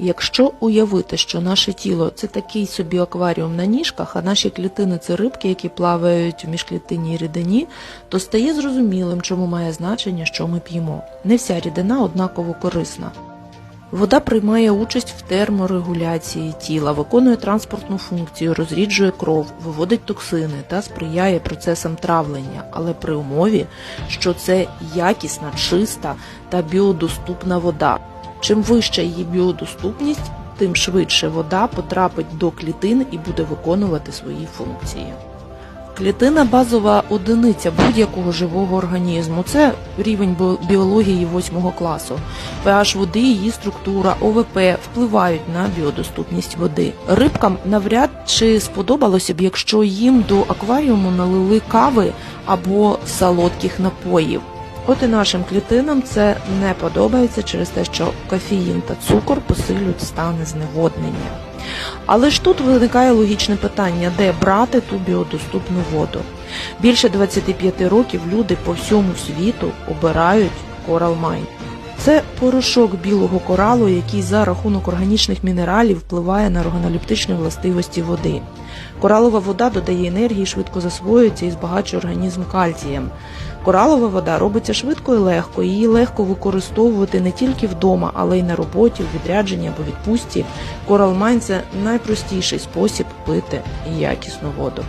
Якщо уявити, що наше тіло це такий собі акваріум на ніжках, а наші клітини це рибки, які плавають у міжклітинній рідині, то стає зрозумілим, чому має значення, що ми п'ємо. Не вся рідина однаково корисна. Вода приймає участь в терморегуляції тіла, виконує транспортну функцію, розріджує кров, виводить токсини та сприяє процесам травлення, але при умові, що це якісна, чиста та біодоступна вода. Чим вища її біодоступність, тим швидше вода потрапить до клітин і буде виконувати свої функції. Клітина базова одиниця будь-якого живого організму. Це рівень бі- біології 8 класу. pH води, її структура, ОВП впливають на біодоступність води. Рибкам навряд чи сподобалося б, якщо їм до акваріуму налили кави або солодких напоїв. От і нашим клітинам це не подобається через те, що кофеїн та цукор посилюють стани зневоднення. Але ж тут виникає логічне питання, де брати ту біодоступну воду. Більше 25 років люди по всьому світу обирають Coral Mine. Це порошок білого коралу, який за рахунок органічних мінералів впливає на органолептичні властивості води. Коралова вода додає енергії, швидко засвоюється і збагачує організм кальцієм. Коралова вода робиться швидко і легко, її легко використовувати не тільки вдома, але й на роботі, в відрядженні або відпустці. Mine – це найпростіший спосіб пити якісну воду.